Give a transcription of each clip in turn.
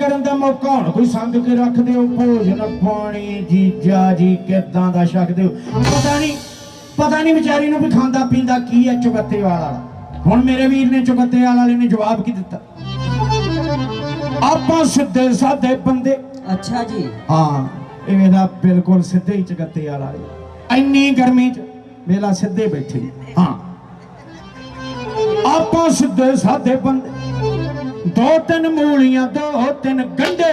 ਕਰਨ ਦਾ ਮੌਕਾ ਹੁਣ ਕੋਈ ਸੰਗ ਕੇ ਰੱਖ ਦਿਓ ਭੋਜਨ ਪਾਣੀ ਜੀਜਾ ਜੀ ਕਿਦਾਂ ਦਾ ਛਕ ਦਿਓ ਪਤਾ ਨਹੀਂ ਪਤਾ ਨਹੀਂ ਵਿਚਾਰੀ ਨੂੰ ਵੀ ਖਾਂਦਾ ਪੀਂਦਾ ਕੀ ਹੈ ਚੁਗੱਤੇ ਵਾਲਾ। ਹੁਣ ਮੇਰੇ ਵੀਰ ਨੇ ਚੁਗੱਤੇ ਵਾਲੇ ਨੇ ਜਵਾਬ ਕੀ ਦਿੱਤਾ? ਆਪਾਂ ਸਿੱਧੇ ਸਾਦੇ ਬੰਦੇ। ਅੱਛਾ ਜੀ। ਹਾਂ ਇਹ ਦਾ ਬਿਲਕੁਲ ਸਿੱਧੇ ਹੀ ਚਗੱਤੇ ਵਾਲਾ ਇੰਨੀ ਗਰਮੀ ਚ ਮੇਲਾ ਸਿੱਧੇ ਬੈਠੇ ਹਾਂ। ਆਪਾਂ ਸਿੱਧੇ ਸਾਦੇ ਬੰਦੇ। ਦੋ ਤਿੰਨ ਮੂਲੀਆਂ, ਦੋ ਤਿੰਨ ਗੰਡੇ।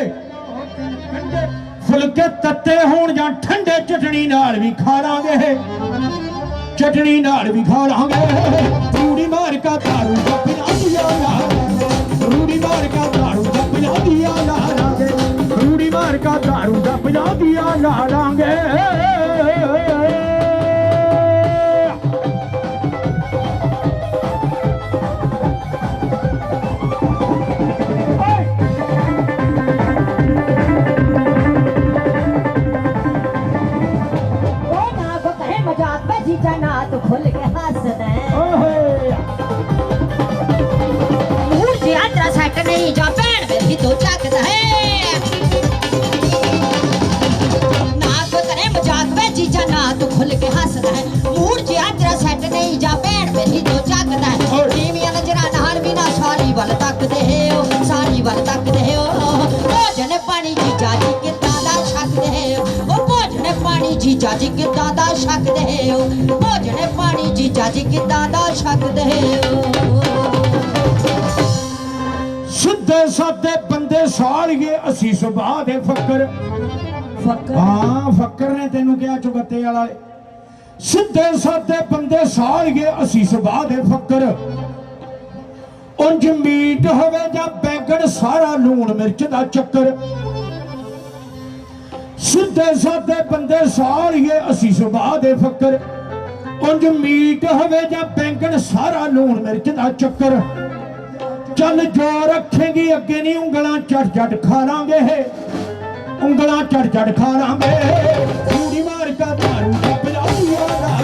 ਫੁਲਕੇ ਤੱਤੇ ਹੋਣ ਜਾਂ ਠੰਡੇ, ਚਟਣੀ ਨਾਲ ਵੀ ਖਾ ਲਾਂਗੇ। ਚਟਣੀ ਨਾਲ ਵੀ ਖਾ ਲਾਂਗੇ। ਰੂੜੀ ਮਾਰ ਕਾ ਦਾਰੂ ਦਾ ਪੰਜਾਬੀ ਲਾ ਰੂੜੀ ਮਾਰ ਕਾ ਦਾਰੂ ਦਾ ਪਿਆਦੀਆ ਲਾ ਲਾਂਗੇ ਰੂੜੀ ਮਾਰ ਕਾ ਦਾਰੂ ਦਾ ਪਿਆਦੀਆ ਲਾ ਲਾਂਗੇ ਨਹੀਂ ਜਾ ਭੈਣ ਬੇਰੀ ਤੋਂ ਚੱਕਦਾ ਹੈ ਨਾ ਕੋ ਤਰੇ ਮਜ਼ਾਕ ਵਿੱਚ ਜੀਜਾ ਨਾ ਤੂੰ ਖੁੱਲ ਕੇ ਹੱਸਦਾ ਹੈ। ਮੂਡ ਜਿਹਾ ਤੇਰਾ ਸੈੱਟ ਨਹੀਂ ਜਾ ਭੈਣ ਬੇਰੀ ਤੋਂ ਚੱਕਦਾ ਹੈ। ਨੀਵੀਆਂ ਨਜ਼ਰਾਂ ਨਾਲ ਵੀ ਨਾ ਸਾਰੀ ਵੱਲ ਤੱਕਦੇ ਹੋ ਸਾਰੀ ਵੱਲ ਤੱਕਦੇ ਹੋ। ਭੋਜਨ ਪਾਣੀ ਜੀਜਾ ਜੀ ਕਿੱਦਾਂ ਦਾ ਛੱਕਦੇ ਹੋ? ਉਹ ਭੋਜਨ ਪਾਣੀ ਜੀਜਾ ਜੀ ਕਿੱਦਾਂ ਦਾ ਛੱਕਦੇ ਹੋ? ਭੋਜਨ ਪਾਣੀ ਜੀਜਾ ਜੀ ਕਿੱਦਾਂ ਦਾ ਛੱਕਦੇ ਹੋ? ਸਿੱਧੇ ਸਾਦੇ ਬੰਦੇ ਸਾਲੀਏ ਅਸੀਂ ਸੁਭਾਅ ਦੇ ਫੱਕਰ। ਫੱਕਰ? ਹਾਂ ਫੱਕਰ ਨੇ ਤੈਨੂੰ ਕਿਹਾ ਚੁਗੱਤੇ ਵਾਲਾ ਸਿੱਧੇ ਸਾਦੇ ਬੰਦੇ ਸਾਲੀਏ ਅਸੀਂ ਸੁਭਾਅ ਦੇ ਫੱਕਰ। ਉਂਝ ਮੀਟ ਹੋਵੇ ਜਾਂ ਬੈਂਗਣ ਸਾਰਾ ਲੂਣ ਮਿਰਚ ਦਾ ਚੱਕਰ। ਸਿੱਧੇ ਸਾਦੇ ਬੰਦੇ ਸਾਲੀਏ ਅਸੀਂ ਸੁਭਾਅ ਦੇ ਫੱਕਰ। ਉਂਝ ਮੀਟ ਹੋਵੇ ਜਾਂ ਬੈਂਗਣ ਸਾਰਾ ਲੂਣ ਮਿਰਚ ਦਾ ਚੱਕਰ। ਚੱਲ ਜੋ ਰੱਖੇਗੀ, ਅੱਗੇ ਨਹੀਂ ਉਂਗਲਾਂ ਚੜ ਚੜ ਖਾ ਲਾਂਗੇ ਉਂਗਲਾਂ ਚੜ ਚੜ ਖਾ ਲਾਂਗੇ ਰੂੜੀ ਮਾਰ ਕਾ ਦਾਰੂ ਦਾ ਪਿਲਾਦੀਆ ਲਾ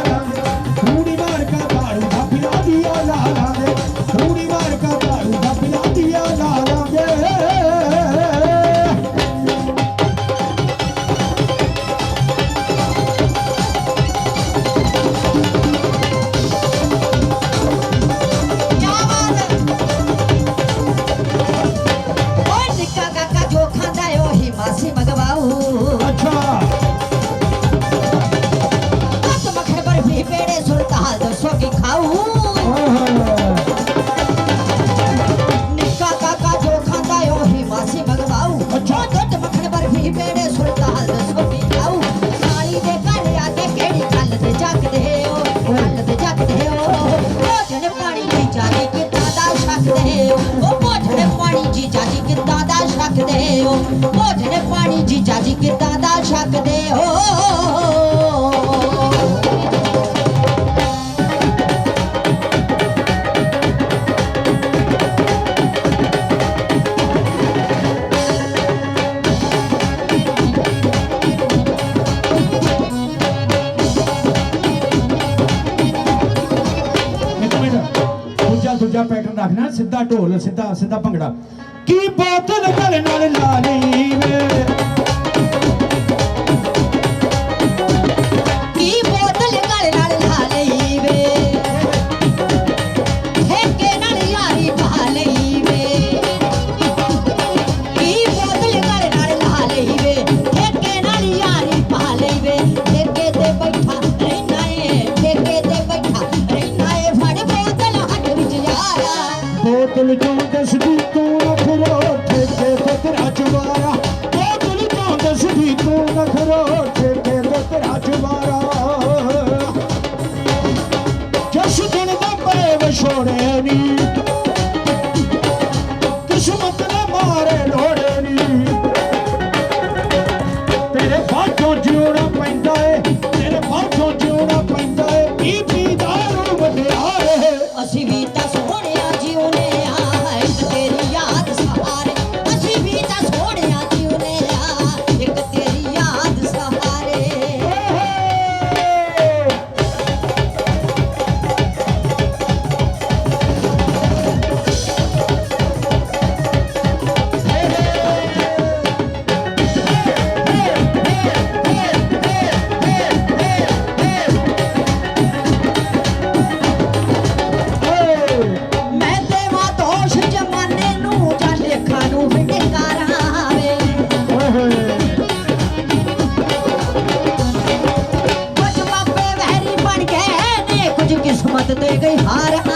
ਤੇ ਗਈ ਹਾਰ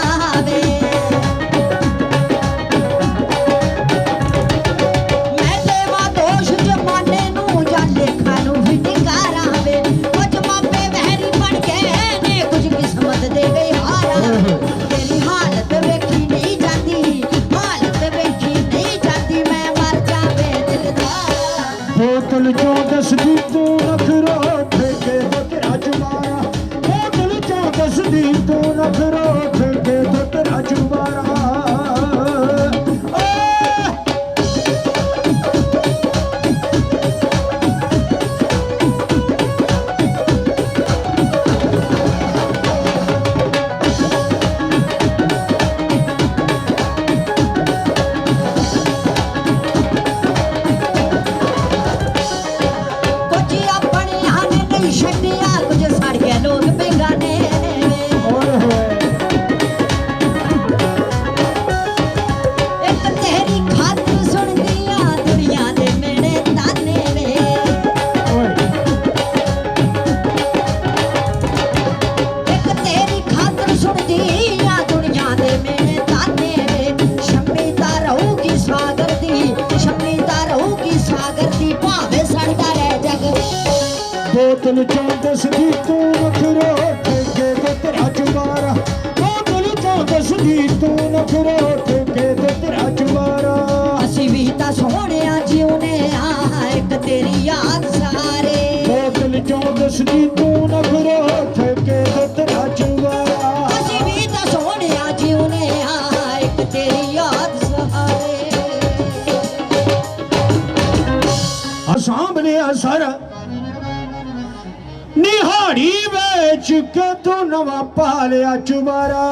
ਇਸ਼ਕ ਤੋਂ ਨਵਾਂ ਪਾ ਲਿਆ ਚੁਬਾਰਾ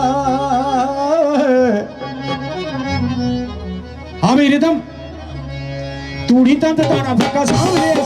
ਹਾਂ ਮੇਰੇ ਦਮ। ਤੂੜੀ ਤੰਦ ਤਾਣਾ ਫੱਕਾ ਸਾਹਮਣੇ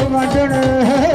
Oh my hey,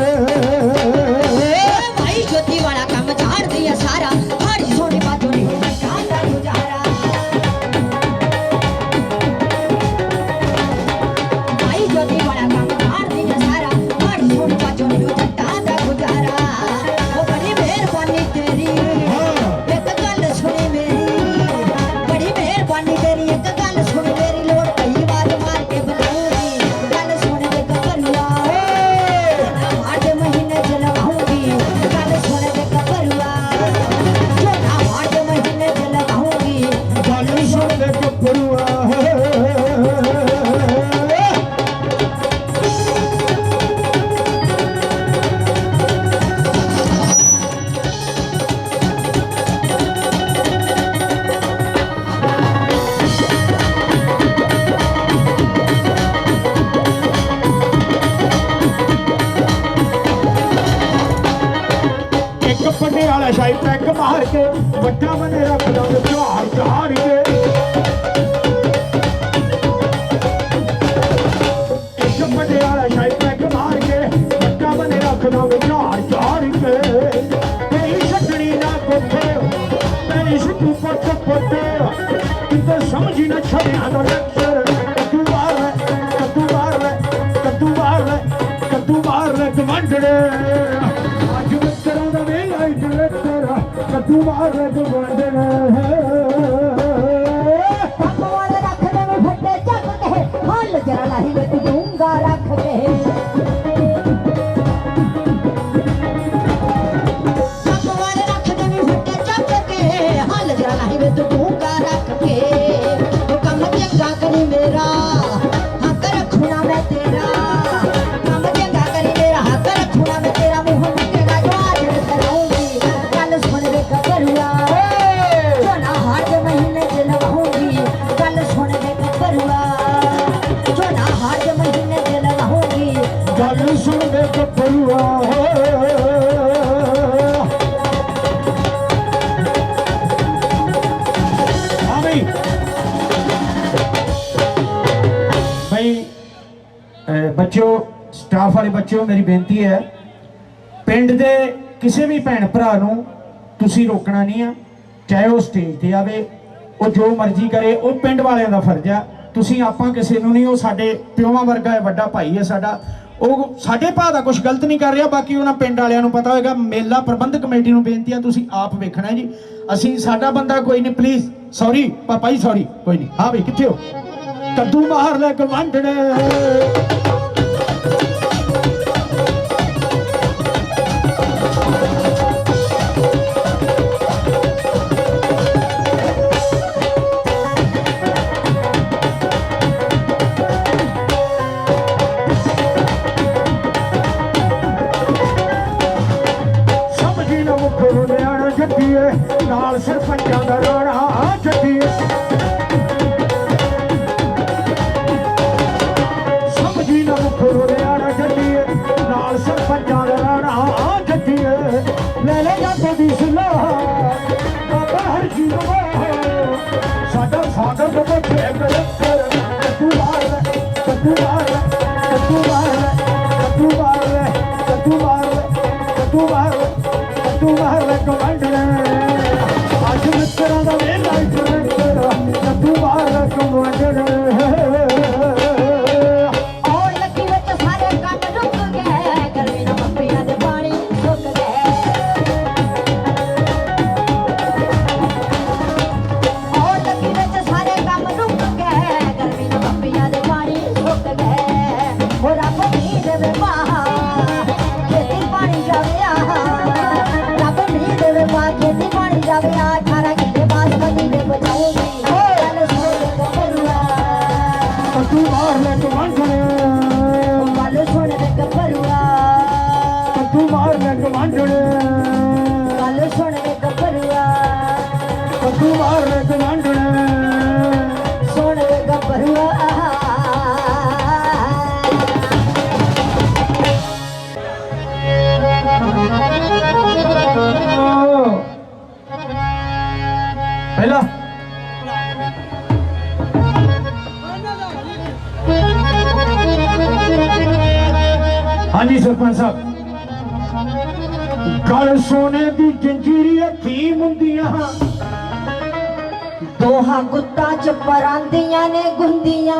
ਵਾਲਾ ਸ਼ਾਹੀ ਪੈਗ ਮਾਰ ਕੇ, ਵੱਡਾ ਬਣੇ ਰੱਬ ਦਾ ਜਹਾਰ ਜਹਾਰ ਕੇ ਸਮਝੀ ਨਾ ਛੜਿਆ ਦਾ ਕੱਦੂ ਬਾਹਰ ਲੈ ਕੱਦੂ ਬਾਹਰ ਲੈ ਕੱਦੂ ਬਾਹਰ ਲੈ ਕੱਦੂ ਬਾਹਰ ਲੈ ਗਵੰਡੜੇ تمعرض بعدنا ਬੱਚਿਓ ਸਟਾਫ ਵਾਲੇ ਬੱਚਿਓ, ਮੇਰੀ ਬੇਨਤੀ ਹੈ, ਪਿੰਡ ਦੇ ਕਿਸੇ ਵੀ ਭੈਣ ਭਰਾ ਨੂੰ ਤੁਸੀਂ ਰੋਕਣਾ ਨਹੀਂ ਆ, ਚਾਹੇ ਉਹ ਸਟੇਜ ਤੇ ਆਵੇ, ਉਹ ਜੋ ਮਰਜ਼ੀ ਕਰੇ, ਉਹ ਪਿੰਡ ਵਾਲਿਆਂ ਦਾ ਫਰਜ਼ ਆ। ਤੁਸੀਂ ਆਪਾਂ ਕਿਸੇ ਨੂੰ ਨਹੀਂ, ਉਹ ਸਾਡੇ ਪਿਓਾਂ ਵਰਗਾ ਹੈ, ਵੱਡਾ ਭਾਈ ਹੈ ਸਾਡਾ। ਉਹ ਸਾਡੇ ਭਾ ਦਾ ਕੁਝ ਗਲਤ ਨਹੀਂ ਕਰ ਰਿਹਾ, ਬਾਕੀ ਉਹਨਾਂ ਪਿੰਡ ਵਾਲਿਆਂ ਨੂੰ ਪਤਾ ਹੋਏਗਾ, ਮੇਲਾ ਪ੍ਰਬੰਧਕ ਕਮੇਟੀ ਨੂੰ ਬੇਨਤੀ ਆ, ਤੁਸੀਂ ਆਪ ਵੇਖਣਾ ਜੀ। ਅਸੀਂ ਸਾਡਾ ਬੰਦਾ ਕੋਈ ਨਹੀਂ ਪਲੀਜ਼ ਸੌਰੀ ਪਾਪਾ ਜੀ ਸੌਰੀ ਕੋਈ ਨਹੀਂ। ਹਾਂ ਬਈ, ਕਿੱਥੇ ਹੋ? ਕੱਦੂ ਮਾਰ ਲੈ ਗਵਾਂਢਣੇ ਸਮਝੀ ਨਾ ਮੁੱਖ ਲੁਧਿਆਣਾ ਜੱਟੀਏ ਨਾਲ ਸਰਪੰਚਾਂ ਦਾ ਰਾਣਾ। ਹੱਥੀ ਮੁੰਦੀਆਂ ਦੋਹਾ ਗੁੱਤਾਂ ਚ ਪਰਾਂਦੀਆਂ ਨੇ ਗੁੰਦੀਆਂ।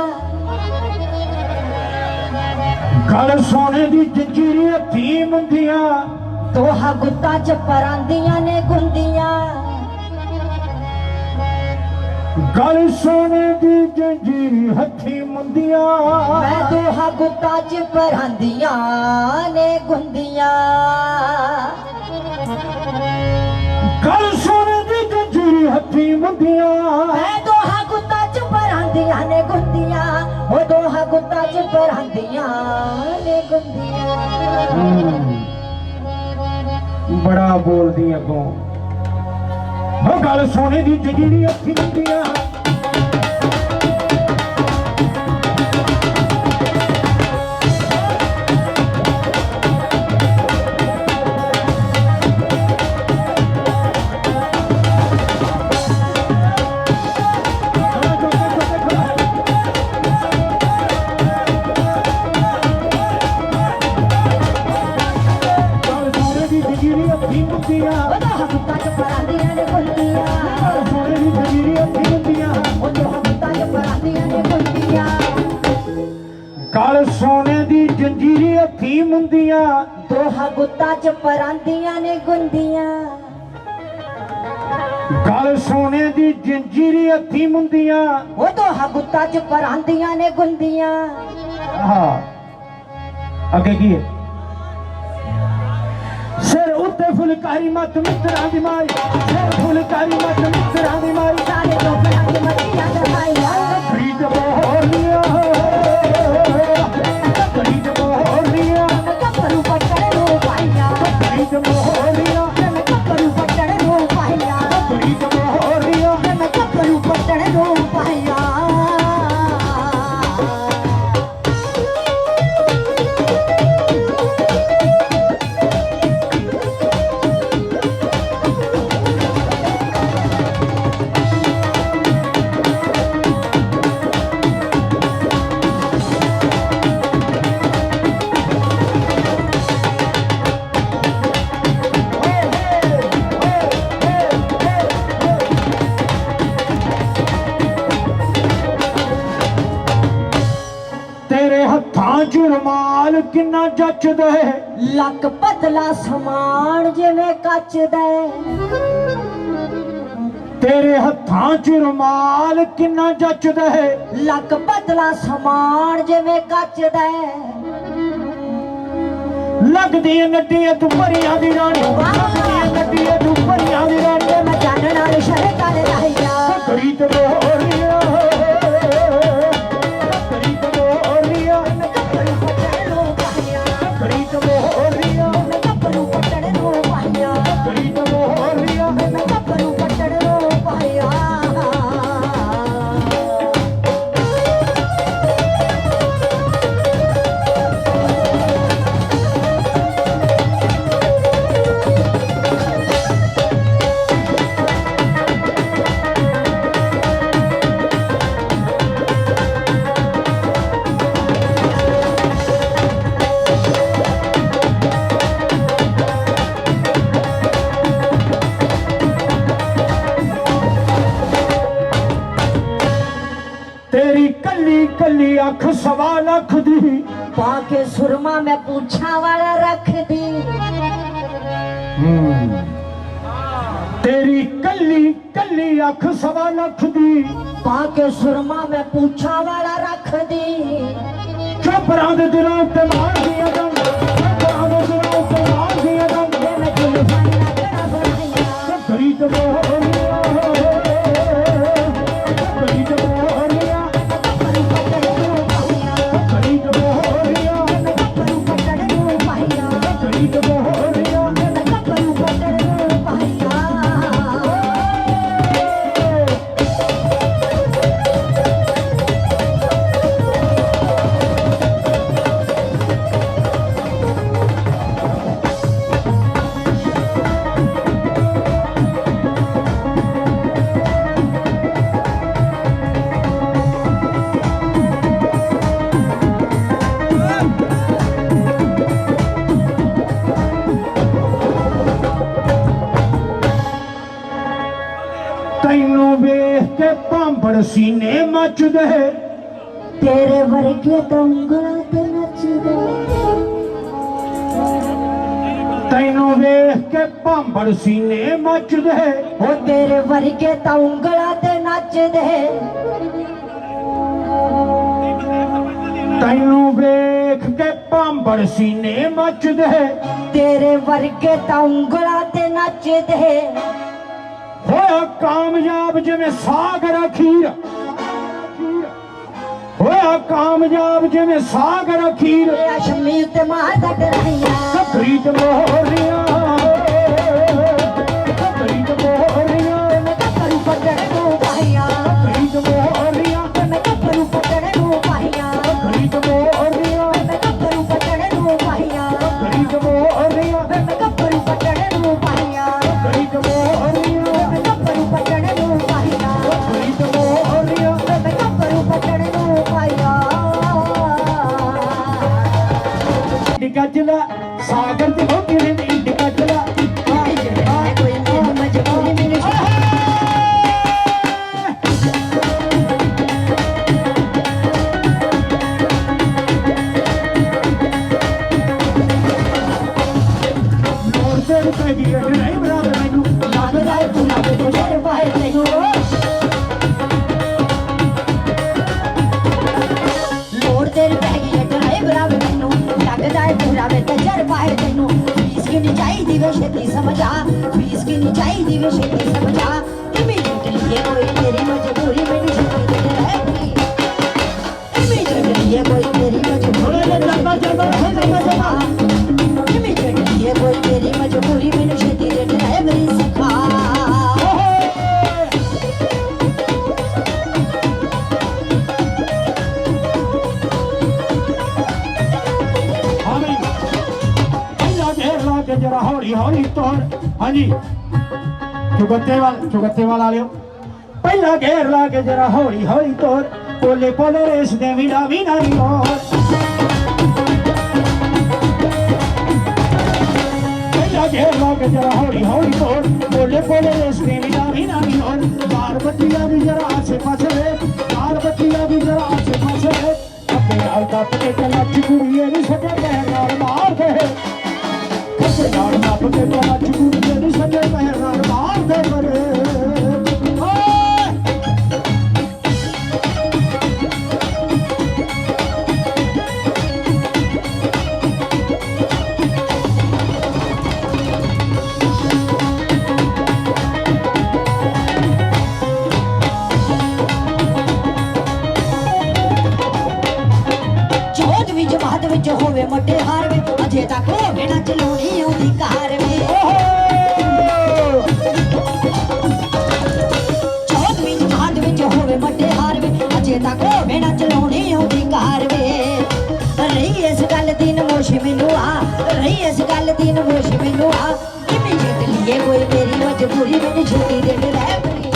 ਗਲ ਸੋਨੇ ਦੀ ਜੰਜੀਰੀ ਹੱਥੀ ਮੁੰਦੀਆਂ। ਦੋਹਾ ਗੁੱਤਾਂ ਚ ਪਰਾਂਦੀਆਂ ਨੇ ਗੁੰਦੀਆਂ। ਗਲ ਸੋਨੇ ਦੀ ਜੰਜੀਰੀ ਹੱਥੀ ਮੁੰਦੀਆਂ। ਮੈਂ ਦੋਹਾ ਗੁੱਤਾਂ ਚ ਪਰਾਂਦੀਆਂ ਨੇ ਗੁੰਦੀਆਂ। ਮੁੰਦੀਆਂ ਮੈਂ ਦੋਹਾ ਗੁੱਤਾਂ ਚ ਪਰਾਂਦੀਆਂ ਨੇ ਗੁੰਦੀਆਂ। ਉਹ ਦੋਹਾ ਗੁੱਤਾਂ ਚ ਪਰਾਂਦੀਆਂ ਨੇ ਗੁੰਦੀਆਂ। ਬੜਾ ਬੋਲਦੀ ਅੱਗੋਂ। ਉਹ ਗੱਲ ਸੋਨੇ ਦੀ ਜੰਜੀਰੀ ਹੱਥੀ ਮੁੰਦੀਆਂ ਚ ਪਰਾਂਦੀਆਂ ਨੇ ਗੱਲ ਸੋਨੇ ਦੀ ਜੰਜੀਰੀ ਹੱਥੀ ਮੁੰਦੀਆਂ ਦੋਹਾ ਗੁੱਤਾਂ ਚ ਪਰਾਂਦੀਆਂ ਨੇ ਗੁੰਦੀਆਂ ਗੱਲ ਸੋਨੇ ਦੀ ਜੰਜੀਰੀ ਹੱਥੀ ਮੁੰਦੀਆਂ ਦੋਹਾ ਗੁੱਤਾਂ ਚ ਪਰਾਂਦੀਆਂ ਨੇ ਗੁੰਦੀਆਂ। ਗੱਲ ਸੋਨੇ ਦੀ ਜੰਜੀਰੀ ਹੱਥੀ ਮੁੰਦੀਆਂ ਉਹ ਦੋਹਾ ਗੁੱਤਾਂ ਚ ਪਰਾਂਦੀਆਂ ਨੇ ਗੁੰਦੀਆਂ। ਹਾਂ। ਅੱਗੇ ਕੀ ਹੈ? ਸਿਰ ਉੱਤੇ ਫੁਲਕਾਰੀ ਮੱਤ ਮਿੱਤਰਾਂ ਦੀ ਮਾਈ, ਸਿਰ ਫੁਲਕਾਰੀ ਮਤ ਮਿੱਤਰਾਂ ਦੀ ਮਾਈ। ਸਾਰੇ ਲੋਕਾਂ ਦੇ ਮੱਤੀਆਂ ਦਵਾਈਆਂ ਖਰੀਦ ਹੈ। ਲੱਕ ਪਤਲਾ ਸਮਾਨ ਜਿਵੇਂ ਕੱਚ ਦਾ ਤੇਰੇ ਹੱਥਾਂ 'ਚ ਰੁਮਾਲ ਕਿੰਨਾ ਜੱਚਦਾ ਹੈ। ਲੱਕ ਪਤਲਾ ਸਮਾਨ ਜਿਵੇਂ ਕੱਚ ਦਾ ਲੱਗਦੀ ਏ ਨੱਡੀਆਂ ਤੂੰ ਪਰੀਆਂ ਦੀ ਰਾਣੀ। ਲੱਗਦੀ ਏ ਨੱਡੀਆਂ ਤੂੰ ਪਰੀਆਂ ਦੀ ਰਾਣੀ। ਮੈਂ ਜਾਣਨ ਵਾਲੇ ਸ਼ਰੇ ਕਾਲੇ ਰਹਿਆ ਤੇ ਬੋਰੀਆਂ ਕੱਲੀ ਅੱਖ ਸਵਾ ਲੱਖ ਦੀ ਪਾ ਕੇ ਸੁਰਮਾ ਮੈਂ ਪੁੱਛਾਂ ਵਾਲਾ ਰੱਖਦੀ ਤੇਰੀ ਕੱਲੀ ਕੱਲੀ ਅੱਖ ਸਵਾ ਲੱਖ ਦੀ ਪਾ ਕੇ ਸੁਰਮਾ ਮੈਂ ਪੁੱਛਾਂ ਵਾਲਾ ਰੱਖਦੀ ਚੋਪਰਾਂ ਦੇ ਦਿਲਾਂ ਤੇ ਮਾਰਦੀਆਂ ਦੰਦ ਚੋਪਰਾਂ ਦੇ ਦਿਲਾਂ ਤੇ ਮਾਰਦੀਆਂ ਦੰਦ ਜੇ ਮੈਂ ਜੁਲਫਾਂ ਲੱਗਣਾ ਬਣਾਇਆ ਕਰੀ ਤੇ ਤੈਨੂੰ ਵੇਖ ਕੇ ਭਾਂਬੜ ਸੀਨੇ ਮੱਚਦੇ। ਤੇਰੇ ਵਰਗੇ ਤਾਂ ਉਂਗਲਾਂ ਤੇ ਨੱਚਦੇ। ਤੈਨੂੰ ਵੇਖ ਕੇ ਭਾਂਬੜ ਸੀਨੇ ਮੱਚਦੇ। ਉਹ ਤੇਰੇ ਵਰਗੇ ਤਾਂ ਉਂਗਲਾਂ ਤੇ ਨੱਚਦੇ। ਤੈਨੂੰ ਵੇਖ ਕੇ ਭਾਂਬੜ ਸੀਨੇ ਮੱਚਦੇ। ਤੇਰੇ ਵਰਗੇ ਤਾਂ ਉਂਗਲਾਂ ਤੇ ਨੱਚਦੇ। ਹੋਇਆ ਕਾਮਯਾਬ ਜਿਵੇਂ ਸਾਗਰ ਅਖੀਰ। ਹੋਇਆ ਕਾਮਯਾਬ ਜਿਵੇਂ ਸਾਗਰ ਅਖੀਰ। ਸ਼ਮੀ ਉੱਤੇ ਮਾਰ ਕੱਟ ਰਹੀਆਂ। ਪ੍ਰੀਤ ਮੋਹਰੀਆਂ। ਪ੍ਰੀਤ ਮੋਹਰੀਆਂ। ਫੀਸ ਕਿੰਨੀ ਚਾਹੀਦੀ ਵੇ ਛੇਤੀ ਸਮਝਾ, ਫੀਸ ਕਿੰਨੀ ਚਾਹੀਦੀ ਵੇ ਛੇਤੀ ਸਮਝਾ ਇਮੀਡੀਏਟਲੀ ਇਹ ਕੋਈ ਤੇਰੀ ਮਜਬੂਰੀ ਜਰਾ ਹੌਲੀ ਹੌਲੀ ਤੋਰ ਹਾਂਜੀ। ਚੁਗੱਤੇ ਵਾਲ ਚੁਗੱਤੇ ਵਾਲ ਆਲਿਓ ਪਹਿਲਾਂ ਘੇਰ ਲਾ ਕੇ ਜਰਾ ਹੌਲੀ ਹੌਲੀ ਤੋਰ। ਪੋਲੇ ਪੋਲੇ ਰੇਸ ਦੇ ਵਿਨਾ ਵਿਨਾ ਨੀ ਹੋਰ। ਪਹਿਲਾਂ ਘੇਰ ਲਾ ਕੇ ਜਰਾ ਹੌਲੀ ਹੌਲੀ ਤੋਰ। ਪੋਲੇ ਪੋਲੇ ਰੇਸ ਦੇ ਵਿਨਾ ਵਿਨਾ ਨੀ ਹੋਰ। ਬਾਰ ਬੱਚੀਆਂ ਵੀ ਜਰਾ ਆਸੇ ਪਾਸੇ ਵੇ। ਬਾਰ ਬੱਚੀਆਂ ਵੀ ਜਰਾ ਆਸੇ ਪਾਸੇ ਵੇ। ਅੱਗੇ ਨਾਲ ਦਾ ਨੱਪ ਕੇ ਕਲੱਚ ਕੁੜੀਏ ਨੀ ਸੱਜੇ ਪੈਰ ਨਾਲ ਮਾਰਦੇ ਖੱਟੇ ਨਾਲ ਨੱਪ ਕੇ ਕਲੱਚ ਕੁੜੀਏ ਨੀ ਸੱਜੇ ਪੈਰ ਨਾਲ ਮਾਰਦੇ ਮਰੇ ਵੀ ਵਿੱਚ ਹੋਵੇ ਮੋਟੇ ਹਾਰ ਵੇ, ਅਜੇ ਤੱਕ ਹੋਵੇ ਨਾ ਚਲਾਉਣੀ ਆਉਂਦੀ ਕਾਰ ਵੇ। ਓਹੋ ਚੌਥ ਵਿੱਚ ਹੋਵੇ ਮੋਟੇ ਹਾਰ ਵੇ, ਅਜੇ ਤੱਕ ਹੋਵੇ ਨਾ ਚਲਾਉਣੀ ਆਉਂਦੀ ਕਾਰ ਵੇ। ਰਹੀ ਇਸ ਗੱਲ ਦੀ ਨਮੋਸ਼ ਮੈਨੂੰ ਆ, ਰਹੀ ਇਸ ਗੱਲ ਦੀ ਨਮੋਸ਼ ਮੈਨੂੰ ਆ। ਇਮੀਡੀਏਟ ਲਈਏ ਕੋਈ ਮੇਰੀ ਮਜਬੂਰੀ, ਮੈਨੂੰ ਛੇਤੀ ਦੇ ਡਰਾਈਵਰੀ ਓਏ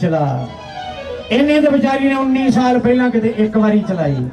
ਚਲਾ। ਇਹਨੇ ਤੇ ਵਿਚਾਰੀ ਨੇ 19 ਸਾਲ ਪਹਿਲਾਂ ਕਿਤੇ ਇੱਕ ਵਾਰੀ ਚਲਾਈ।